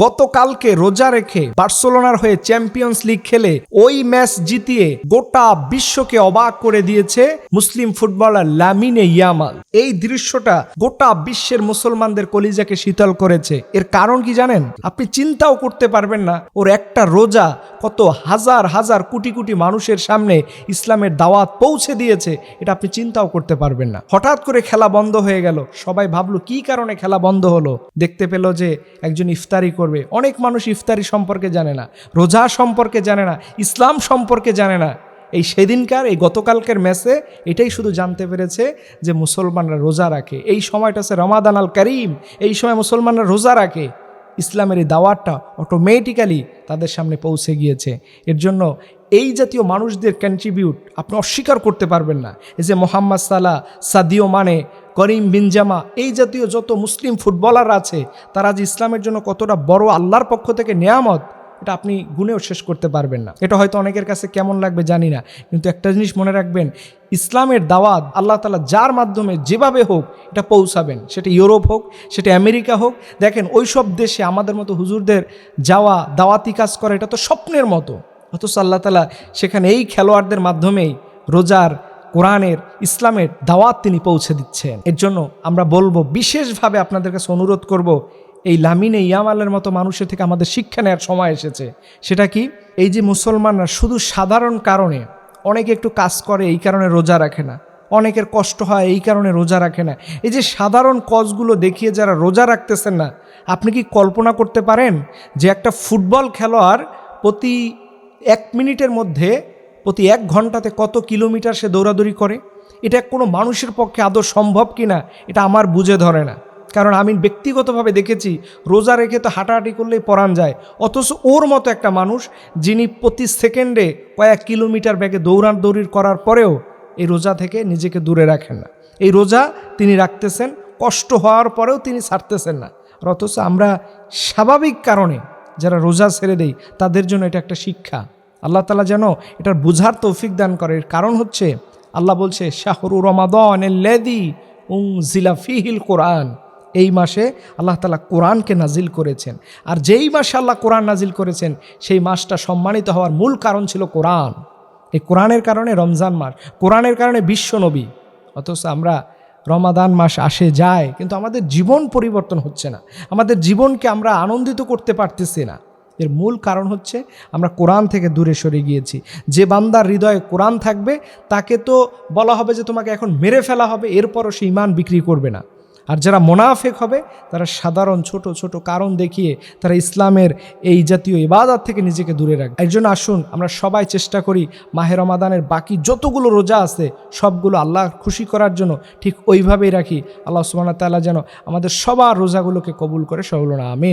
গতকালকে রোজা রেখে বার্সেলোনার হয়ে চ্যাম্পিয়ন্স লিগ খেলে ওই ম্যাচ জিতিয়ে গোটা বিশ্বকে অবাক করে দিয়েছে মুসলিম ফুটবলার লামিনে ইয়ামাল। এই দৃশ্যটা গোটা বিশ্বের মুসলমানদের কলিজাকে শীতল করেছে। এর কারণ কি জানেন? আপনি চিন্তাও করতে পারবেন না ওর একটা রোজা কত হাজার হাজার কোটি কোটি মানুষের সামনে ইসলামের দাওয়াত পৌঁছে দিয়েছে, এটা আপনি চিন্তাও করতে পারবেন না। হঠাৎ করে খেলা বন্ধ হয়ে গেল। সবাই ভাবলো, কি কারণে খেলা বন্ধ হলো? দেখতে পেল যে একজন ইফতারি করবে। অনেক মানুষ ইফতারি সম্পর্কে জানে না, রোজা সম্পর্কে জানে না, ইসলাম সম্পর্কে জানে না। এই সেদিনকার, এই গতকালকের ম্যাচে এটাই শুধু জানতে পেরেছে যে মুসলমানরা রোজা রাখে। এই সময়টা হচ্ছে রমাদান আল করিম। এই সময় মুসলমানরা রোজা রাখে। ইসলামের এই দাওয়াতটা অটোমেটিক্যালি তাদের সামনে পৌঁছে গিয়েছে। এর জন্য এই জাতীয় মানুষদের কন্ট্রিবিউট আপনি অস্বীকার করতে পারবেন না। এই যে মোহাম্মদ সালাহ সাদিও মানে করিম বিনজামা এই জাতীয় যত মুসলিম ফুটবলার আছে, তারা যে ইসলামের জন্য কতটা বড় আল্লাহর পক্ষ থেকে নেয়ামত, এটা আপনি গুণেও শেষ করতে পারবেন না। এটা হয়তো অনেকের কাছে কেমন লাগবে জানি না, কিন্তু একটা জিনিস মনে রাখবেন, ইসলামের দাওয়াত আল্লাহ তালা যার মাধ্যমে যেভাবে হোক এটা পৌঁছাবেন। সেটা ইউরোপ হোক, সেটা আমেরিকা হোক, দেখেন ওই সব দেশে আমাদের মতো হুজুরদের যাওয়া, দাওয়াতি কাজ করা, এটা তো স্বপ্নের মতো। অথচ আল্লাহ তালা সেখানে এই খেলোয়াড়দের মাধ্যমেই রোজার কোরআনের, ইসলামের দাওয়াত তিনি পৌঁছে দিচ্ছেন। এর জন্য আমরা বলব, বিশেষভাবে আপনাদের কাছে অনুরোধ করব, এই লামিনে ইয়ামালের মতো মানুষের থেকে আমাদের শিক্ষা নেওয়ার সময় এসেছে। সেটা কি? এই যে মুসলমানরা শুধু সাধারণ কারণে অনেকে একটু কাজ করে, এই কারণে রোজা রাখে না। অনেকের কষ্ট হয়, এই কারণে রোজা রাখে না। এই যে সাধারণ কজগুলো দেখিয়ে যারা রোজা রাখতেছেন না, আপনি কি কল্পনা করতে পারেন যে একটা ফুটবল খেলোয়াড় প্রতি এক মিনিটের মধ্যে প্রতি এক ঘন্টাতে কত কিলোমিটার সে দৌড়াদৌড়ি করে? এটা কোনো মানুষের পক্ষে আদৌ সম্ভব কি না এটা আমার বুঝে ধরে না। কারণ আমি ব্যক্তিগতভাবে দেখেছি, রোজা রেখে তো হাঁটাহাঁটি করলেই পরান যায়। অথচ ওর মতো একটা মানুষ, যিনি প্রতি সেকেন্ডে কয়েক কিলোমিটার ব্যাগে দৌড়ান দৌড়ি করার পরেও এই রোজা থেকে নিজেকে দূরে রাখেন না। এই রোজা তিনি রাখতেছেন, কষ্ট হওয়ার পরেও তিনি ছাড়তেছেন না। অথচ আমরা স্বাভাবিক কারণে যারা রোজা ছেড়ে দেই, তাদের জন্য এটা একটা শিক্ষা। আল্লাহ তালা যেন এটার বুঝার তৌফিক দান করে। কারণ হচ্ছে, আল্লাহ বলছে, শাহরু রমাদন লেদি উং জিলা ফিহিল কোরআন। এই মাসে আল্লাহ তালা কোরআনকে নাজিল করেছেন। আর যেই মাসে আল্লাহ কোরআন নাজিল করেছেন, সেই মাসটা সম্মানিত হওয়ার মূল কারণ ছিল কোরআন। এই কোরআনের কারণে রমজান মাস, কোরআনের কারণে বিশ্বনবী অথচ আমরা রমাদান মাস আসে যায়, কিন্তু আমাদের জীবন পরিবর্তন হচ্ছে না। আমাদের জীবনকে আমরা আনন্দিত করতে পারতেছি না। এর মূল কারণ হচ্ছে আমরা কোরআন থেকে দূরে সরে গিয়েছি। যে বান্দার হৃদয়ে কোরআন থাকবে, তাকে তো বলা হবে যে তোমাকে এখন মেরে ফেলা হবে, এরপরও সে ইমান বিক্রি করবে না। আর যারা মোনাফেক হবে, তারা সাধারণ ছোট ছোট কারণ দেখিয়ে তারা ইসলামের এই জাতীয় ইবাদত থেকে নিজেকে দূরে রাখবে। এর জন্য আসুন আমরা সবাই চেষ্টা করি মাহের রমাদানের বাকি যতগুলো রোজা আছে, সবগুলো আল্লাহ খুশি করার জন্য ঠিক ওইভাবেই রাখি। আল্লাহ সুবাহ তাল্লাহ যেন আমাদের সবার রোজাগুলোকে কবুল করে সবগুলো না আমিন।